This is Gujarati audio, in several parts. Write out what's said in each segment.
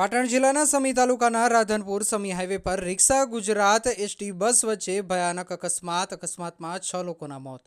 પાટણ જિલ્લાના સમી તાલુકાના રાધનપુર સમી હાઈવે પર રિક્ષા ગુજરાત એસટી બસ વચ્ચે ભયાનક અકસ્માત, અકસ્માતમાં છ લોકોના મોત.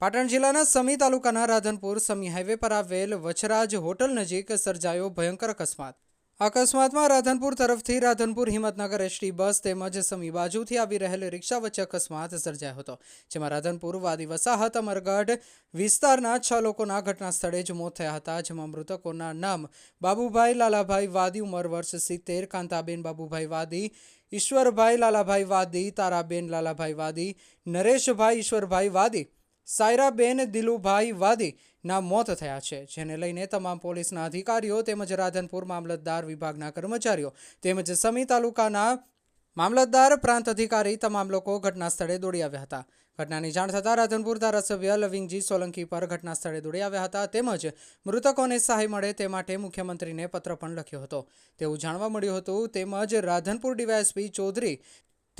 પાટણ જિલ્લાના સમી તાલુકાના રાધનપુર સમી હાઈવે પર આવેલ વછરાજ હોટલ નજીક સર્જાયો ભયંકર અકસ્માત. અકસ્માતમાં રાધનપુર તરફથી રાધનપુર હિંમતનગર એસટી બસ તેમજ સમી બાજુથી આવી રહેલ રિક્ષા વચ્ચે અકસ્માત સર્જાયો હતો, જેમાં રાધનપુર, વાદી વસાહત, અમરગઢ વિસ્તારના છ લોકોના ઘટના સ્થળે જ મોત થયા હતા, જેમાં મૃતકોના નામ બાબુભાઈ લાલાભાઈ વાદી, ઉંમર વર્ષ સિત્તેર, કાંતાબેન બાબુભાઈ વાદી, ઈશ્વરભાઈ લાલાભાઈ વાદી, તારાબેન લાલાભાઈ વાદી, નરેશભાઈ ઈશ્વરભાઈ વાદી સાયરાબેન દિલુભાઈ વાદીના મોત થયા છે, જેને લઈને તમામ પોલીસના અધિકારીઓ તેમજ રાધનપુર મામલતદાર વિભાગના કર્મચારીઓ તેમજ સમી તાલુકાના મામલતદાર પ્રાંત અધિકારી તમામ લોકો ઘટના સ્થળે દોડી આવ્યા હતા. ઘટનાની જાણ થતાં રાધનપુર ધારાસભ્ય લવિંગજી સોલંકી પર ઘટના સ્થળે દોડી આવ્યા હતા તેમજ મૃતકોને સહાય મળે તે માટે મુખ્યમંત્રીને પત્ર પણ લખ્યો હતો. તેવું જાણવા મળ્યું હતું તેમજ Radhanpur D Y S P Chaudhary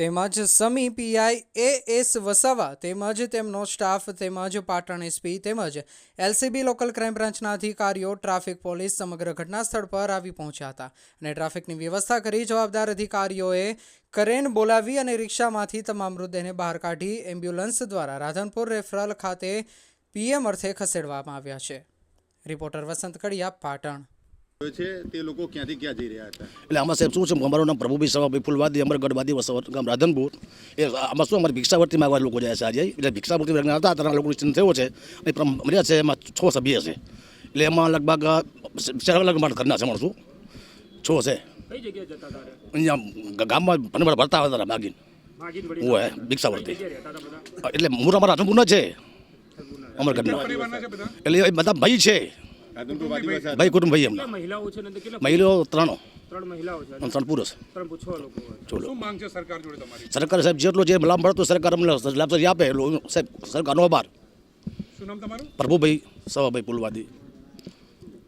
તેમજ Sami P I A S Vasava, તેમજ તેમનો સ્ટાફ, તેમજ પાટણ એસપી તેમજ એલસીબી લોકલ ક્રાઇમ બ્રાન્ચના અધિકારીઓ ટ્રાફિક પોલીસ સમગ્ર ઘટના સ્થળ પર આવી પહોંચ્યા હતા અને ટ્રાફિકની વ્યવસ્થા કરી જવાબદાર અધિકારીઓએ કરેન બોલાવી અને રિક્ષામાંથી તમામ મૃતદેહને બહાર કાઢી એમ્બ્યુલન્સ દ્વારા રાધનપુર રેફરલ ખાતે પીએમ અર્થે ખસેડવામાં આવ્યા છે. રિપોર્ટર વસંત કડિયા, પાટણ. છે તે લોકો ક્યાંથી ક્યાં જઈ રહ્યા હતા? એટલે આમાં સાહેબ શું છે અમારું નામ પ્રભુભાઈ સવાભાઈ ફૂલવાદી અમરગઢ વાદી વસાવટ ગામ રાધનપુર. એ આમાં શું અમારે ભિક્ષાવર્તી માગવા લોકો જાય છે આજે? એટલે ભિક્ષાવર્તી વર્ગના હતા ત્યારે આ લોકો નિશ્ચિત થયો છે. અને પ્રમ- મળ્યા છે એમાં છ સભ્ય છે. એટલે એમાં લગભગ ચાર અલગ માટે ઘરના છે માણસું. છ છે? અહીંયા ગામમાં ભણવા ભરતા હતા માગીન. વળી હું હે ભિક્ષાવર્તી. એટલે મૂળ અમારા રાધનપુરના છે. અમરગઢના એટલે એ બધા ભાઈ છે. ભાઈ કુટુંબ ભાઈ એમના. મહિલાઓ છે ને કેટલા મહિલાઓ ત્રણ. ત્રણ મહિલાઓ છે. ત્રણ પુરુષ. ત્રણ છ લોકો. ચોલો શું માંગ છે સરકાર જોડે તમારી? સરકાર સાહેબ જેટલો જે લાભ મળતો સરકાર અમને લાભ આપે. એટલો સાહેબ સરકારનો આભાર. શું નામ તમારું? પ્રભુભાઈ સવાભાઈ પુલવાદી.